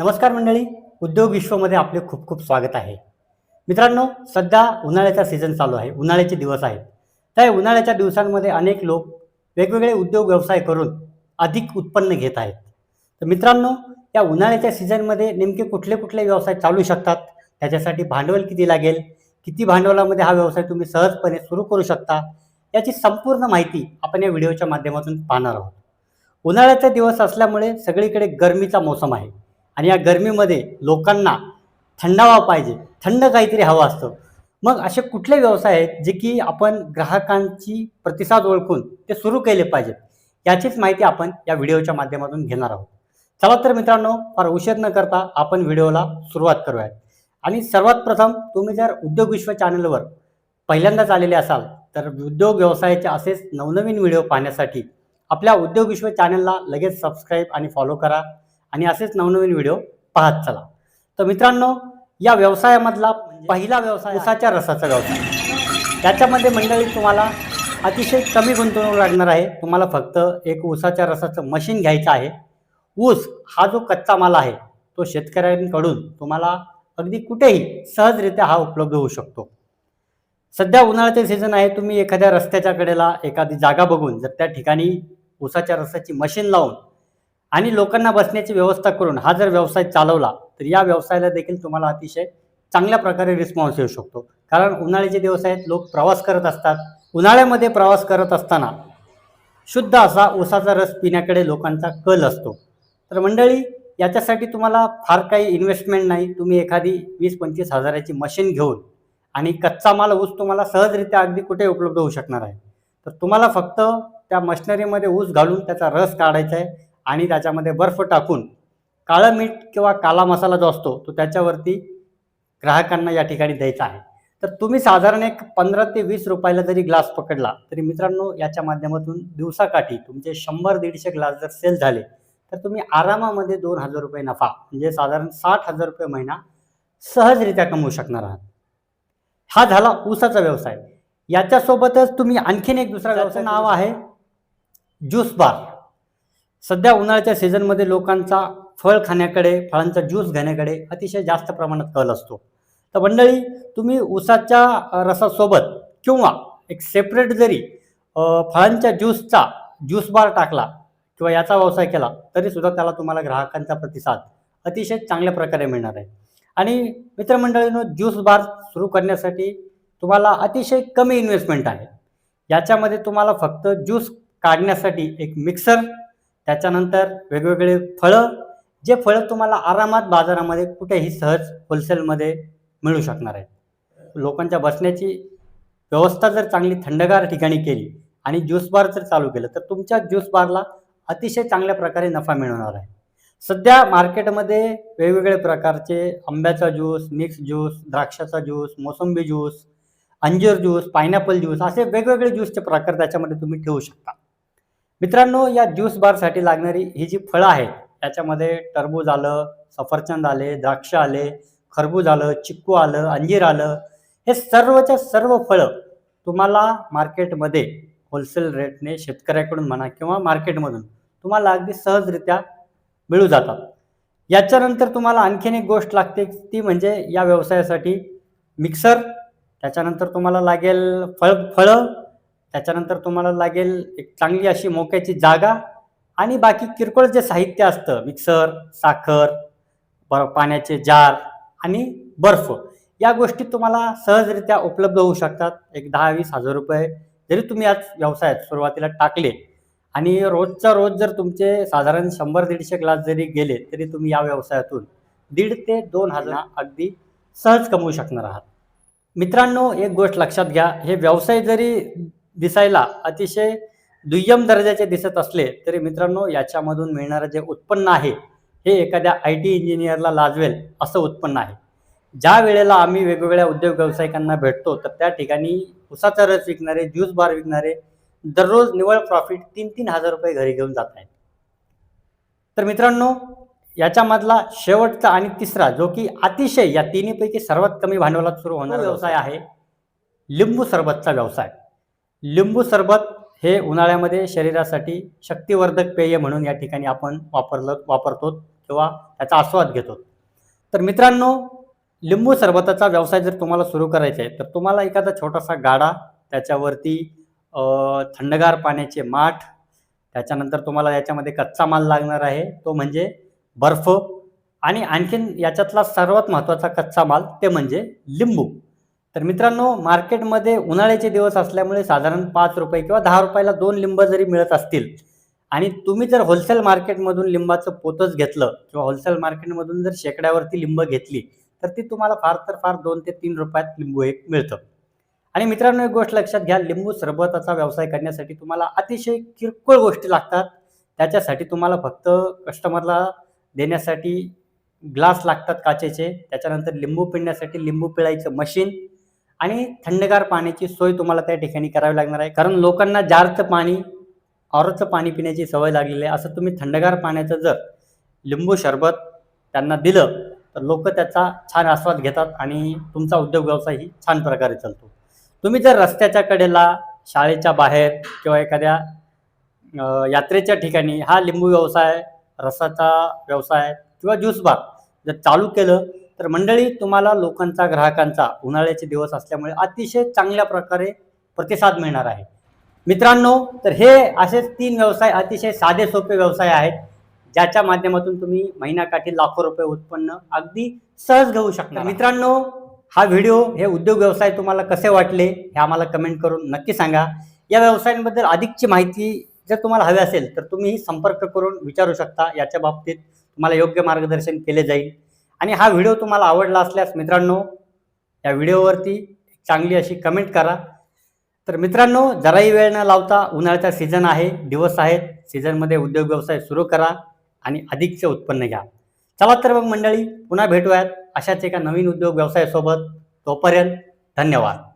नमस्कार मंडळी उद्योग विश्वमध्ये आपले खूप खूप स्वागत आहे. मित्रांनो सध्या उन्हाळ्याचा सीझन चालू आहे उन्हाळ्याचे दिवस आहेत. त्या उन्हाळ्याच्या दिवसांमध्ये अनेक लोक वेगवेगळे उद्योग व्यवसाय करून अधिक उत्पन्न घेत आहेत. तर मित्रांनो या उन्हाळ्याच्या सीझनमध्ये नेमके कुठले कुठले व्यवसाय चालू शकतात? त्याच्यासाठी भांडवल किती लागेल? किती भांडवलामध्ये हा व्यवसाय तुम्ही सहजपणे सुरू करू शकता? याची संपूर्ण माहिती आपण या व्हिडिओच्या माध्यमातून पाहणार आहोत. उन्हाळ्याचा दिवस असल्यामुळे सगळीकडे गरमीचा मोसम आहे. आणि या गरमीमध्ये लोकांना थंडावा पाहिजे. थंड काहीतरी हवं असतं. मग असे कुठले व्यवसाय आहेत जे की आपण ग्राहकांची प्रतिसाद ओळखून ते सुरू केले पाहिजेत? याचीच माहिती आपण या व्हिडिओच्या माध्यमातून घेणार आहोत. चला तर मित्रांनो फार उशीर न करता आपण व्हिडिओला सुरुवात करूयात. आणि सर्वात प्रथम तुम्ही जर उद्योग विश्व चॅनलवर पहिल्यांदाच आलेले असाल तर उद्योग व्यवसायाचे असेच नवनवीन व्हिडिओ पाहण्यासाठी आपल्या उद्योग विश्व चॅनलला लगेच सबस्क्राईब आणि फॉलो करा. आणि असेच नवनवीन व्हिडिओ पाहत चला. तर मित्रांनो या व्यवसायामधला पहिला व्यवसाय उसाच्या रसाचा व्यवसाय. त्याच्यामध्ये मंडळी तुम्हाला अतिशय कमी गुंतवणूक लागणार आहे. तुम्हाला फक्त एक ऊसाच्या रसाचं मशीन घ्यायचं आहे. ऊस हा जो कच्चा माल आहे तो शेतकऱ्यांकडून तुम्हाला अगदी कुठेही सहजरित्या हा उपलब्ध होऊ शकतो. सध्या उन्हाळ्याचे सीझन आहे. तुम्ही एखाद्या रस्त्याच्या कडेला एखादी जागा बघून जर त्या ठिकाणी ऊसाच्या रसाची मशीन लावून आणि लोकांना बसण्याची व्यवस्था करून हा जर व्यवसाय चालवला तर या व्यवसायाला देखील तुम्हाला अतिशय चांगल्या प्रकारे रिस्पॉन्स येऊ शकतो. कारण उन्हाळ्याचे दिवस आहेत लोक प्रवास करत असतात. उन्हाळ्यामध्ये प्रवास करत असताना शुद्ध असा ऊसाचा रस पिण्याकडे लोकांचा कल असतो. तर मंडळी याच्यासाठी तुम्हाला फार काही इन्व्हेस्टमेंट नाही. तुम्ही एखादी वीस पंचवीस हजाराची मशीन घेऊन आणि कच्चा माल ऊस तुम्हाला सहजरित्या अगदी कुठे उपलब्ध होऊ शकणार आहे. तर तुम्हाला फक्त त्या मशिनरीमध्ये ऊस घालून त्याचा रस काढायचा आहे. आणि त्याच्यामध्ये बर्फ टाकून काळं मीठ किंवा काला मसाला जो असतो तो त्याच्यावरती ग्राहकांना या ठिकाणी द्यायचा आहे. तर तुम्ही साधारण एक पंधरा ते वीस रुपयाला जरी ग्लास पकडला तरी मित्रांनो याच्या माध्यमातून दिवसाकाठी तुमचे शंभर दीडशे ग्लास जर सेल झाले तर तुम्ही आरामामध्ये दोन हजार रुपये नफा म्हणजे साधारण साठ हजार रुपये महिना सहजरित्या कमवू शकणार आहात. हा झाला ऊसाचा व्यवसाय. याच्यासोबतच तुम्ही आणखीन एक दुसरा व्यवसाय नाव आहे ज्यूस बार. सध्या उन्हाळ्याच्या सीझनमध्ये लोकांचा फळ खाण्याकडे फळांचा ज्यूस घेण्याकडे अतिशय जास्त प्रमाणात कल असतो. तर मंडळी तुम्ही ऊसाच्या रसासोबत किंवा एक सेपरेट जरी फळांच्या ज्यूसचा ज्यूस बार टाकला किंवा याचा व्यवसाय केला तरी सुद्धा त्याला तुम्हाला ग्राहकांचा प्रतिसाद अतिशय चांगल्या प्रकारे मिळणार आहे. आणि मित्रमंडळीनं ज्यूस बार सुरू करण्यासाठी तुम्हाला अतिशय कमी इन्व्हेस्टमेंट आहे. याच्यामध्ये तुम्हाला फक्त ज्यूस काढण्यासाठी एक मिक्सर त्याच्यानंतर वेगवेगळे फळं जे फळं तुम्हाला आरामात बाजारामध्ये कुठेही सहज होलसेलमध्ये मिळू शकणार आहेत. लोकांच्या बसण्याची व्यवस्था जर चांगली थंडगार ठिकाणी केली आणि ज्यूस बार जर चालू केलं तर तुमच्या ज्यूस बारला अतिशय चांगल्या प्रकारे नफा मिळणार आहे. सध्या मार्केटमध्ये वेगवेगळे प्रकारचे आंब्याचा ज्यूस मिक्स ज्यूस द्राक्षाचा ज्यूस मोसंबी ज्यूस अंजीर ज्यूस पायनॅपल ज्यूस असे वेगवेगळे ज्यूसचे प्रकार त्याच्यामध्ये तुम्ही ठेवू शकता. मित्रांनो या ज्यूस बारसाठी लागणारी ही जी फळं आहेत त्याच्यामध्ये टरबूज आलं सफरचंद आले द्राक्ष आले खरबूज आलं चिक्कू आलं अंजीर आलं हे सर्वच्या सर्व फळं तुम्हाला मार्केटमध्ये होलसेल रेटने शेतकऱ्याकडून म्हणा किंवा मार्केटमधून तुम्हाला अगदी सहजरित्या मिळू जातात. याच्यानंतर तुम्हाला आणखीन एक गोष्ट लागते ती म्हणजे या व्यवसायासाठी मिक्सर त्याच्यानंतर तुम्हाला लागेल फळ फळं त्याच्यानंतर तुम्हाला लागेल एक चांगली अशी मोक्याची जागा आणि बाकी किरकोळ जे साहित्य असतं मिक्सर साखर बर पाण्याचे जार आणि बर्फ या गोष्टी तुम्हाला सहजरित्या उपलब्ध होऊ शकतात. एक दहा वीस हजार रुपये जरी तुम्ही आज व्यवसायात सुरुवातीला टाकले आणि रोजच्या रोज जर तुमचे साधारण शंभर दीडशे ग्लास जरी गेले तरी तुम्ही या व्यवसायातून दीड ते दोन हजार अगदी सहज कमवू शकणार आहात. मित्रांनो एक गोष्ट लक्षात घ्या हे व्यवसाय जरी दिसायला अतिशय दुय्यम दर्जाचे दिसत असले तरी मित्रांनो याच्यामधून मिळणारं जे उत्पन्न आहे हे एखाद्या आय टी इंजिनियरला लाजवेल असं उत्पन्न आहे. ज्या वेळेला आम्ही वेगवेगळ्या उद्योग व्यावसायिकांना भेटतो तर त्या ठिकाणी उसाचा रस विकणारे ज्यूस बार विकणारे दररोज निव्वळ प्रॉफिट तीन तीन हजार रुपये घरी घेऊन जात आहेत. तर मित्रांनो याच्यामधला शेवटचा आणि तिसरा जो की अतिशय या तिन्हीपैकी सर्वात कमी भांडवलात सुरू होणारा व्यवसाय आहे लिंबू सरबतचा व्यवसाय. लिंबू सरबत हे उन्हाळ्यामध्ये शरीरासाठी शक्तिवर्धक पेय म्हणून या ठिकाणी आपण वापरलं वापरतो किंवा त्याचा आस्वाद घेतो. तर मित्रांनो लिंबू सरबताचा व्यवसाय जर तुम्हाला सुरू करायचा आहे तर तुम्हाला एखादा छोटासा गाडा त्याच्यावरती थंडगार पाण्याचे माठ त्याच्यानंतर तुम्हाला याच्यामध्ये कच्चा माल लागणार आहे तो म्हणजे बर्फ आणि आणखीन याच्यातला सर्वात महत्त्वाचा कच्चा माल ते म्हणजे लिंबू. तर मित्रांनो मार्केटमध्ये उन्हाळ्याचे दिवस असल्यामुळे साधारण पाच रुपये किंवा दहा रुपयाला दोन लिंब जरी मिळत असतील आणि तुम्ही जर होलसेल मार्केटमधून लिंबाचं पोतच घेतलं किंवा होलसेल मार्केटमधून जर शेकड्यावरती लिंब घेतली तर ती तुम्हाला फार तर फार दोन ते तीन रुपयात लिंबू एक मिळतं. आणि मित्रांनो एक गोष्ट लक्षात घ्या लिंबू सरबताचा व्यवसाय करण्यासाठी तुम्हाला अतिशय किरकोळ गोष्टी लागतात. त्याच्यासाठी तुम्हाला फक्त कस्टमरला देण्यासाठी ग्लास लागतात काचेचे. त्याच्यानंतर लिंबू पिळण्यासाठी लिंबू पिळायचं मशीन आणि थंडगार पाण्याची सोय तुम्हाला त्या ठिकाणी करावी लागणार आहे. कारण लोकांना जारचं पाणी औरचं पाणी पिण्याची सवय लागलेली आहे. असं तुम्ही थंडगार पाण्याचं जर लिंबू सरबत त्यांना दिलं तर लोक त्याचा छान आस्वाद घेतात आणि तुमचा उद्योग व्यवसायही छान प्रकारे चालतो. तुम्ही जर रस्त्याच्या कडेला शाळेच्या बाहेर किंवा एखाद्या यात्रेच्या ठिकाणी हा लिंबू व्यवसाय रसाचा व्यवसाय किंवा ज्यूस बार जर चालू केलं तर मंडळी तुम्हाला लोकांचा ग्राहकांचा उन्हाळ्याचे दिवस असल्यामुळे अतिशय चांगल्या प्रकारे प्रतिसाद मिळणार आहे. मित्रांनो तर हे असेच तीन व्यवसाय अतिशय साधे सोपे व्यवसाय आहेत ज्याच्या माध्यमातून तुम्ही महिन्याकाठी लाखो रुपये उत्पन्न अगदी सहज घेऊ शकता. मित्रांनो हा व्हिडिओ हे उद्योग व्यवसाय तुम्हाला कसे वाटले हे आम्हाला कमेंट करून नक्की सांगा. या व्यवसायांबद्दल अधिकची माहिती जर तुम्हाला हवी असेल तर तुम्ही संपर्क करून विचारू शकता. याच्या बाबतीत तुम्हाला योग्य मार्गदर्शन केले जाईल. आणि हा व्हिडिओ तुम्हाला आवडला असल्यास मित्रांनो या व्हिडिओवरती चांगली अशी कमेंट करा. तर मित्रांनो जराही वेळ न लावता उन्हाळ्याचा सीझन आहे दिवस आहेत सीझनमध्ये उद्योग व्यवसाय सुरू करा आणि अधिकचे उत्पन्न घ्या. चला तर मग मंडळी पुन्हा भेटूयात अशाच एका नवीन उद्योग व्यवसायासोबत. तोपर्यंत धन्यवाद.